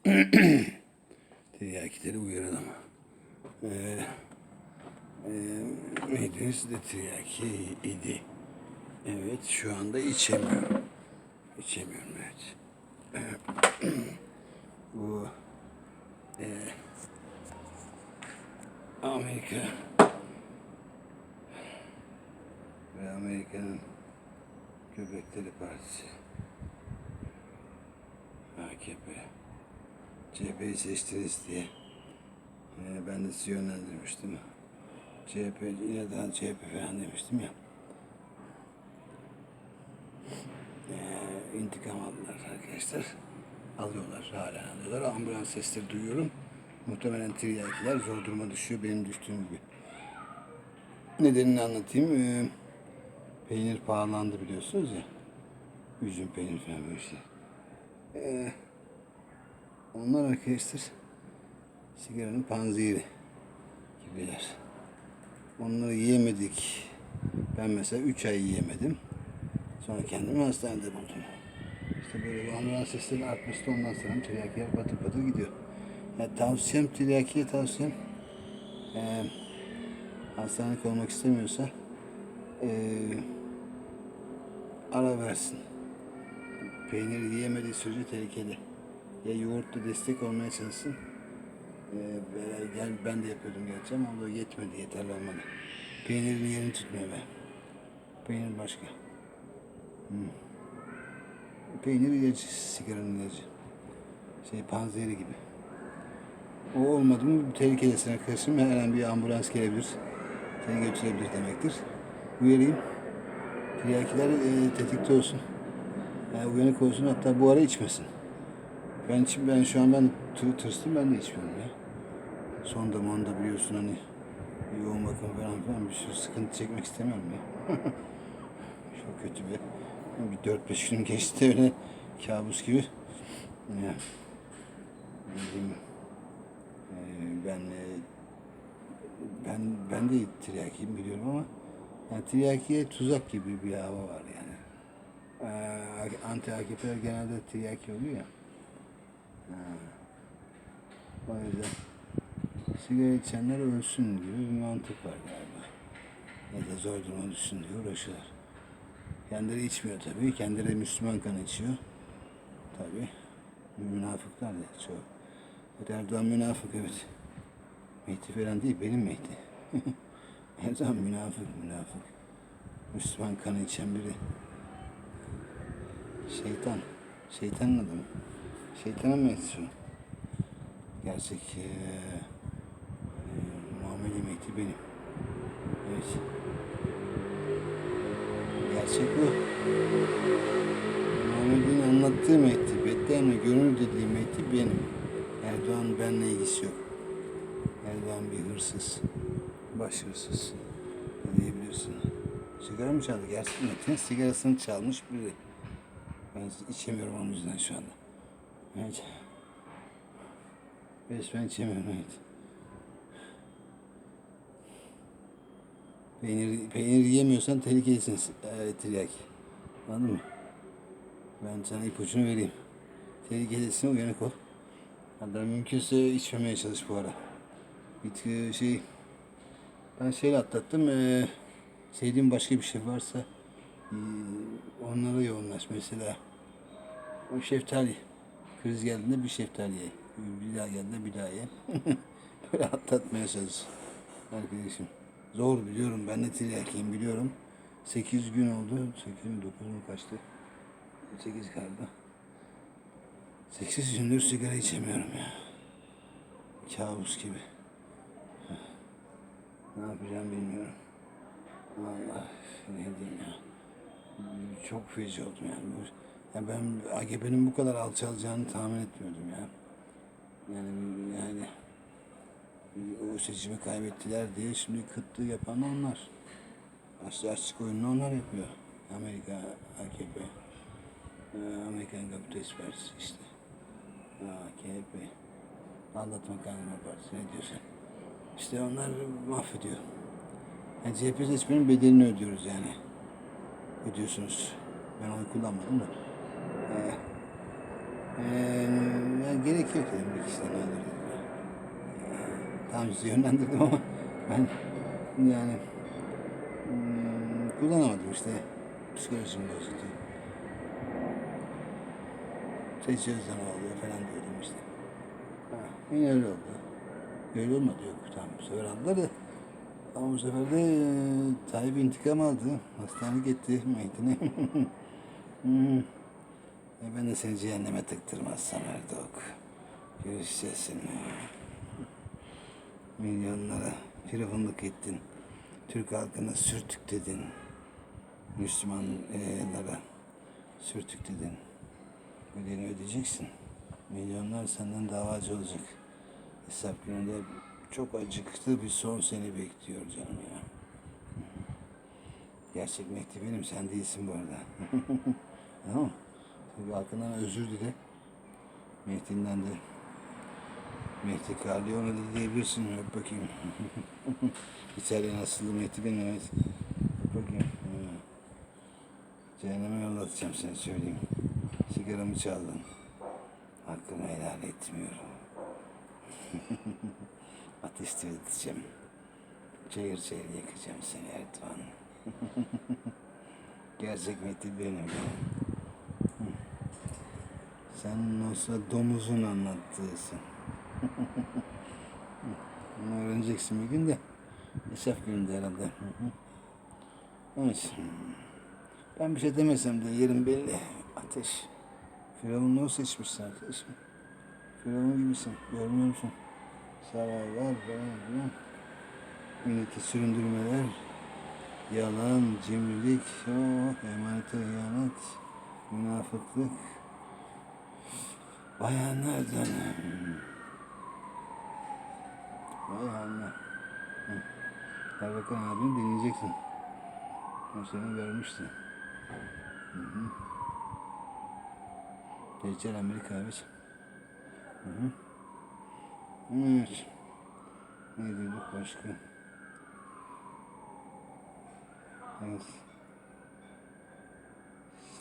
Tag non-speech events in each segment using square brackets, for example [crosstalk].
[clears throat] Tiryakileri uyaralım. Ee, e, de tiryaki idi. Evet şu anda içemiyorum. İçemiyorum evet. [clears throat] Bu e, Amerika ve Amerika'nın Köpekleri Partisi AKP CHP'yi seçtiniz diye e, ben de sizi yönlendirmiştim. CHP yine daha CHP falan demiştim ya. E, intikam aldılar arkadaşlar. Alıyorlar, hala alıyorlar. Ambulans sesleri duyuyorum. Muhtemelen tiryakiler zor duruma düşüyor benim düştüğüm gibi. Nedenini anlatayım. E, peynir pahalandı biliyorsunuz ya. Üzüm peynir falan böyle şey. E, onlar arkadaşlar sigaranın panzehiri gibiler. Onları yiyemedik. Ben mesela 3 ay yiyemedim. Sonra kendimi hastanede buldum. İşte böyle bu ambulans seslerinin artması da ondan sonra tiryakiler patır patır gidiyor. Yani tavsiyem tiryakiye tavsiyem eee hastanelik olmak istemiyorsa eee ara versin. Peynir yiyemediği sürece tehlikeli. Ya yoğurtla destek olmaya çalışsın. Ee, gel ben de yapıyordum gerçi ama o da yetmedi, yeterli olmadı. Peynirin yerini tutmuyor be. Peynir başka. Hmm. Peynir ilacı, sigaranın ilacı. Şey panzehiri gibi. O olmadı mı tehlikelisine karşı her an bir ambulans gelebilir. Seni götürebilir demektir. Uyarayım. Tiryakiler e, tetikte olsun. Yani uyanık olsun hatta bu ara içmesin. Ben için ben şu an ben tır, tırstım ben de içmiyorum ya. Son zamanında biliyorsun hani yoğun bakım falan filan bir sürü sıkıntı çekmek istemiyorum ya. [laughs] Çok kötü bir. Bir 4-5 gün geçti öyle kabus gibi. Ya. Bildiğim, e, ben ben ben de tiryakiyim biliyorum ama yani tiryakiye tuzak gibi bir hava var yani. Ee, anti AKP'ler genelde tiryaki oluyor ya. O yüzden sigara içenler ölsün gibi bir mantık var galiba. Ya da zor duruma düşsün diye uğraşıyorlar. Kendileri içmiyor tabii. Kendileri Müslüman kanı içiyor. Tabii. Münafıklar ya çoğu. Erdoğan münafık evet. Mehdi falan değil benim Mehdi. [laughs] Erdoğan münafık münafık. Müslüman kanı içen biri. Şeytan. Şeytanın adamı. Şeytana yetişiyor? Gerçek e, Muhammed Mehdi benim. Evet. Gerçek bu. Muhammed'in anlattığı Mehdi, Beddem'le gönül dediği Mehdi benim. Erdoğan benimle ilgisi yok. Erdoğan bir hırsız, baş hırsız diyebilirsin. Sigara mı çaldı? Gerçek Metin sigarasını çalmış biri. Ben içemiyorum onun yüzünden şu anda. Evet. Resmen içemiyorum evet. Peynir, peynir yiyemiyorsan tehlikelisin e, tiryaki. Anladın mı? Ben sana ipucunu vereyim. Tehlikelisin uyanık ol. Hatta mümkünse içmemeye çalış bu ara. Bir şey ben şeyle atlattım. E, sevdiğim başka bir şey varsa e, onlara yoğunlaş mesela. O şeftali. Kriz geldiğinde bir şeftali ye. Bir daha geldiğinde bir daha ye. [laughs] Böyle atlatmaya çalış. Arkadaşım. Zor biliyorum. Ben de tiryakiyim biliyorum. 8 gün oldu. 8 mi 9 mu kaçtı? 8 galiba. 8 gündür sigara içemiyorum ya. Kabus gibi. Ne yapacağım bilmiyorum. Allah ne diyeyim ya. Çok feci oldum yani. Ya ben AKP'nin bu kadar alçalacağını tahmin etmiyordum ya. Yani yani o seçimi kaybettiler diye şimdi kıtlığı yapan onlar. Açık açık oyununu onlar yapıyor. Amerika, AKP. Ee, Amerikan Kapitalist Partisi işte. AKP. Anlatma Kandırma Partisi ne diyorsun? İşte onlar mahvediyor. Yani CHP seçmenin bedelini ödüyoruz yani. Ödüyorsunuz. Ben oy kullanmadım da. Ee, ee, Ya gerek yok dedim bir kişiden olur dedim. Sizi yönlendirdim ama ben yani hmm, kullanamadım işte. Psikolojim bozuldu. Seçiyoruz ne oluyor falan diyordum işte. Ha, yine öyle oldu. Öyle olmadı yok. Tamam bu sefer aldılar da. Ama bu sefer de e, Tayyip intikam aldı. Hastaneye gitti Mehdi'ne. [laughs] hmm. E ben de seni cehenneme tıktırmazsam Erdok. Görüşeceğiz seninle. Milyonlara firavunluk ettin. Türk halkına sürtük dedin. Müslümanlara sürtük dedin. Ödeyini ödeyeceksin. Milyonlar senden davacı olacak. Hesap gününde çok acıklı bir son seni bekliyor canım ya. Gerçek Mehdi benim, sen değilsin bu arada. [laughs] tamam mı? Tabii halkından özür dile. Mehdi'nden de Mehdi Carleone de diyebilirsin. Öp bakayım. [laughs] İtalyan asıllı Mehdi benim evet. Öp bakayım. Cehenneme yollatacağım seni söyleyeyim. Sigaramı çaldın. Hakkımı helal etmiyorum. [laughs] Ateş tüeteceğim. Çayır çayır yakacağım seni Erdoğan. [laughs] Gerçek Mehdi benim. Sen olsa domuzun anlattığısın. [laughs] Bunu öğreneceksin bir gün de. Hesap gününde herhalde. Evet. Ben bir şey demesem de yerim belli. Ateş. Firavunluğu seçmişsin arkadaşım. Firavun gibisin. Görmüyor musun? Saraylar falan. Milleti süründürmeler. Yalan, cimrilik, oh, emanete ihanet, münafıklık. Bayanlardan. Bayanlar. Erbakan abini dinleyeceksin. O seni vermişti. Hı hı. Deccal Amerika evet. Hı hı. Evet. Ne diyorduk başka? Evet.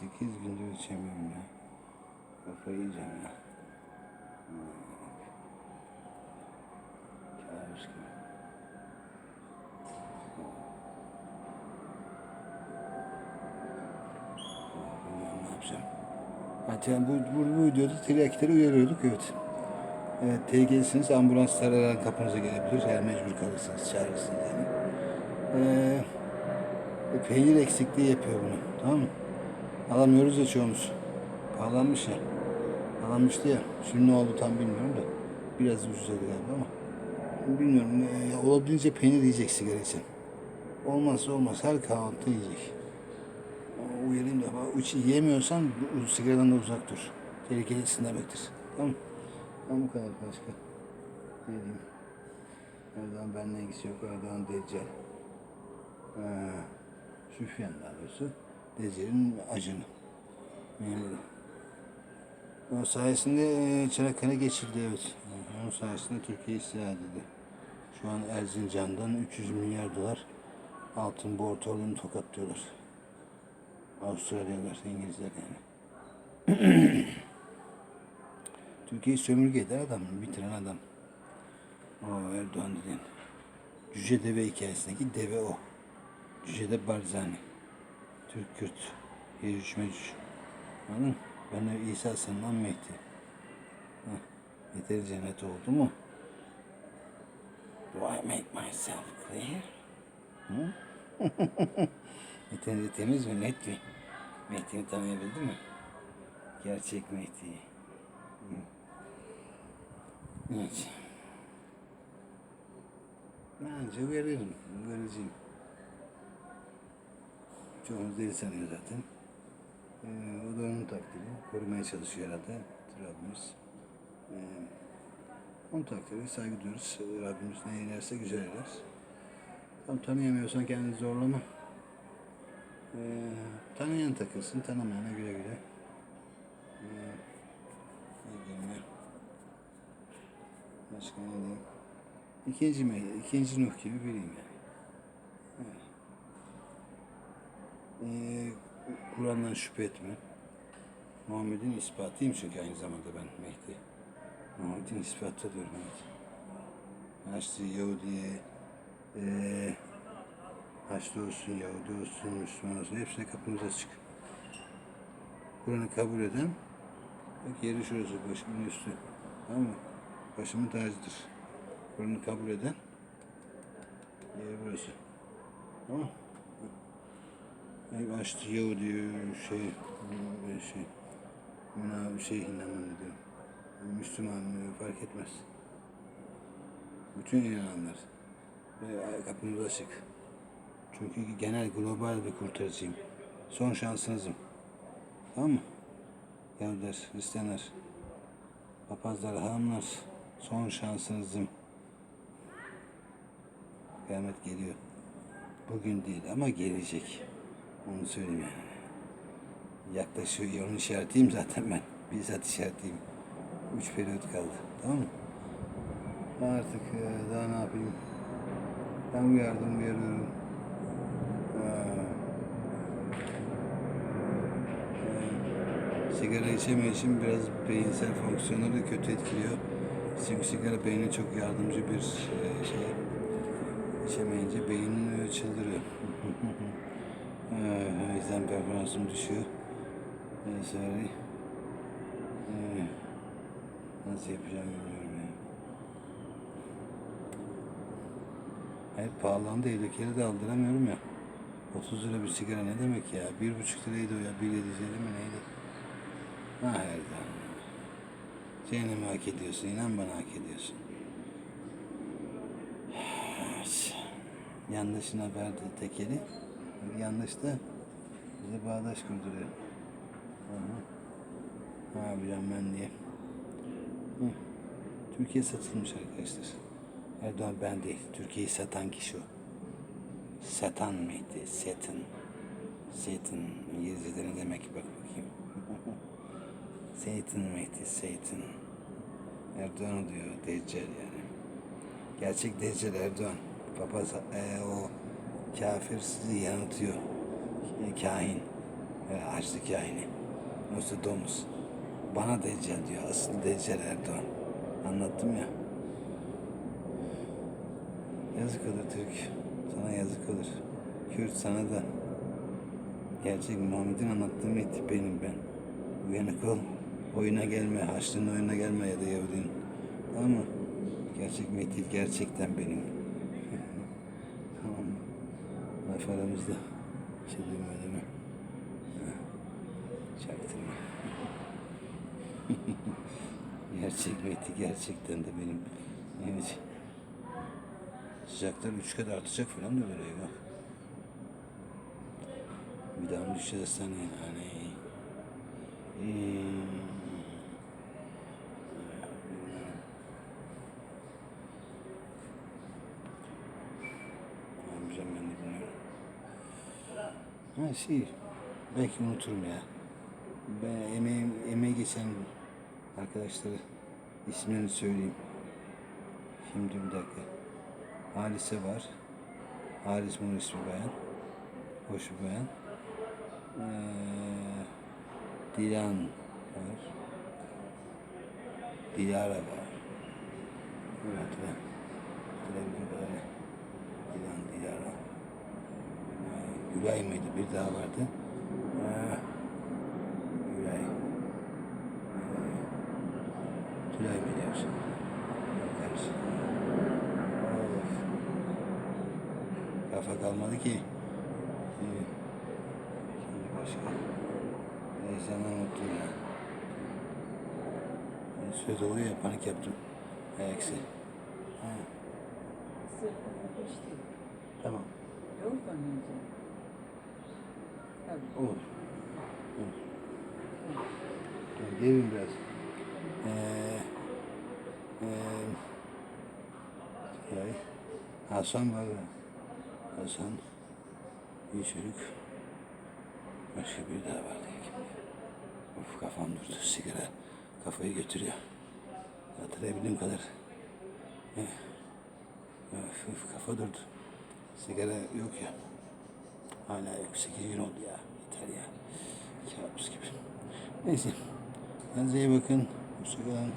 Sekiz gündür içemiyorum ya. Kafayı yiyeceğim ya. Hmm. Kabus gibi. Bilmiyorum ne yapacağım. Bu, bu, bu videoda tiryakileri uyarıyorduk evet. Evet, tehlikeliysiniz ambulanslar her an kapınıza gelebilir eğer mecbur kalırsanız çağırırsınız yani. Ee, peynir eksikliği yapıyor bunu tamam mı? Alamıyoruz ya çoğumuz. Pahalanmış ya. Pahalanmıştı ya. Şimdi ne oldu tam bilmiyorum da. Biraz ucuzladı galiba ama. Bilmiyorum. E, olabildiğince peynir yiyecek sigara için. Olmazsa olmaz. Her kahvaltıda yiyecek. Ama Uyarayım da. yiyemiyorsan bu- sigaradan da uzak dur. Tehlikelisin demektir. Tamam? Tamam bu kadar başka. Ne diyeyim? Erdoğan benimle ilgisi yok. Erdoğan Deccal. Ee, Süfyan daha doğrusu. Deccal'in ajanı. Memuru. O sayesinde e, Çanakkale geçildi evet. Onun sayesinde Türkiye istila edildi. Şu an Erzincan'dan 300 milyar dolar altın bortorlarını tokatlıyorlar. Avustralyalılar, İngilizler yani. [clears throat] Türkiye'yi sömürge eden adam, bitiren adam. O Erdoğan dediğin. Cüce deve hikayesindeki deve o. Cüce de Barzani. Türk Kürt. Yecüc Mecüc. Anladın mı? Ben de İsa sanılan Mehdi. Heh. Yeteri cennet oldu mu? Do I make myself clear? Hı? [laughs] Yeterince temiz mi, net mi? Mehdi'ni tanıyabildin mi? Gerçek Mehdi'yi. Evet. Bence uyarırım, uyarıcıyım. Çoğunuz deli sanıyor zaten. Ee, o da onun takdiri. Korumaya çalışıyor herhalde Rabbimiz. Ee, onun takdiri saygı duyuyoruz. Rabbimiz ne ilerse güzel eder. Tam tanıyamıyorsan kendini zorlama. Ee, tanıyan takılsın, tanımayana güle güle. Ee? Başka ne diyeyim? İkinci, me- ikinci Nuh gibi biriyim yani. Evet. Ee, Kur'an'dan şüphe etme. Muhammed'in ispatıyım çünkü aynı zamanda ben Mehdi. Muhammed'in ispatı diyorum evet. Haçlı Yahudi'ye eee Haçlı olsun, Yahudi olsun, Müslüman olsun hepsine kapımız açık. Kur'an'ı kabul eden bak yeri şurası başımın üstü. Tamam mı? Başımın tacıdır. Kur'an'ı kabul eden yeri burası. Tamam mı? Açtı Yahudi şey şey Münavı şey inanmanı diyorum. Müslüman fark etmez. Bütün inananlar. Kapımız açık. Çünkü genel global bir kurtarıcıyım. Son şansınızım. Tamam mı? Yahudiler, Hristiyanlar, papazlar, hahamlar son şansınızım. Kıyamet geliyor. Bugün değil ama gelecek. Onu söyleyeyim yani. Yaklaşıyor. Yolun işaretiyim zaten ben. Bizzat işaretiyim. Üç periyot kaldı. Tamam mı? Artık e, daha ne yapayım? Ben uyardım, uyarıyorum. Ee, sigara içemeyişim biraz beyinsel fonksiyonları kötü etkiliyor. Çünkü sigara beyne çok yardımcı bir e, şey. İçemeyince beyin e, çıldırıyor. [laughs] Ee, o yüzden performansım düşüyor. Ee, sorry. Ee, nasıl yapacağım bilmiyorum ya. Hayır pahalandı evdekileri de aldıramıyorum ya. 30 lira bir sigara ne demek ya? Bir buçuk liraydı o ya. Bir yedi mi neydi? Ha Erdoğan. Cehennemi hak ediyorsun. inan bana hak ediyorsun. [sighs] Yanlışına verdi tekeli. Yanlış da bize bağdaş kurduruyor. Aha. Ne yapacağım ben diye. Hı. Türkiye satılmış arkadaşlar. Erdoğan ben değil. Türkiye'yi satan kişi o. Satan mıydı? Satan. Satan. İngilizce'de ne demek bak bakayım. [laughs] Satan mıydı? Satan. Erdoğan diyor. Deccal yani. Gerçek Deccal Erdoğan. Papaz e, o kafir sizi yanıltıyor. Kahin. E, Haçlı kahini. Nostradamus. Bana Deccal diyor. Asıl Deccal Erdoğan. Anlattım ya. Yazık olur Türk. Sana yazık olur. Kürt sana da. Gerçek Muhammed'in anlattığı metip benim ben. Uyanık ol. Oyuna gelme. Haçlı'nın oyuna gelme ya da Yahudinin. Mı? Gerçek metil gerçekten benim. tamam mı? Laf aramızda. Şey mi? Ha. Çaktırma. [laughs] gerçek metil gerçekten de benim. Evet. Sıcaklar üç kat artacak falan diyorlar eyvah. Bir daha mı düşeceğiz hastaneye? Hani... Ee, ne yapacağım ben de bilmiyorum. Ha şey, belki unuturum ya. Ben emeğim, emeği geçen arkadaşları ismini söyleyeyim. Şimdi bir dakika. Halise var. Halis Munis bir bayan. Hoş bir bayan. Ee, Dilan var. Dilara var. Evet, ben. Dilan, Dilara. Ee, Gülay mıydı? Bir daha vardı. Ee, Gülay. Ee, Tülay mıydı yoksa? Bakarız. Of. Kafa kalmadı ki. Ee, Şimdi başka. Neyse unuttum ya. Söz oluyor ya panik yaptım. Ayaksi. Ha, tamam. Yoğurt oynayacağım. Olur. Olur. Yani Gelin biraz. Ee, şey, Hasan var ya. Hasan. Bir çocuk. Başka bir daha vardı. Of kafam durdu. Sigara kafayı götürüyor. Hatırlayabildiğim kadar. Eh, Öf, öf, kafa durdu. Sigara yok ya. Hala yok. 8 gün oldu ya. Yeter ya. Kabus gibi. Neyse. Kendinize iyi bakın. Hoşçakalın.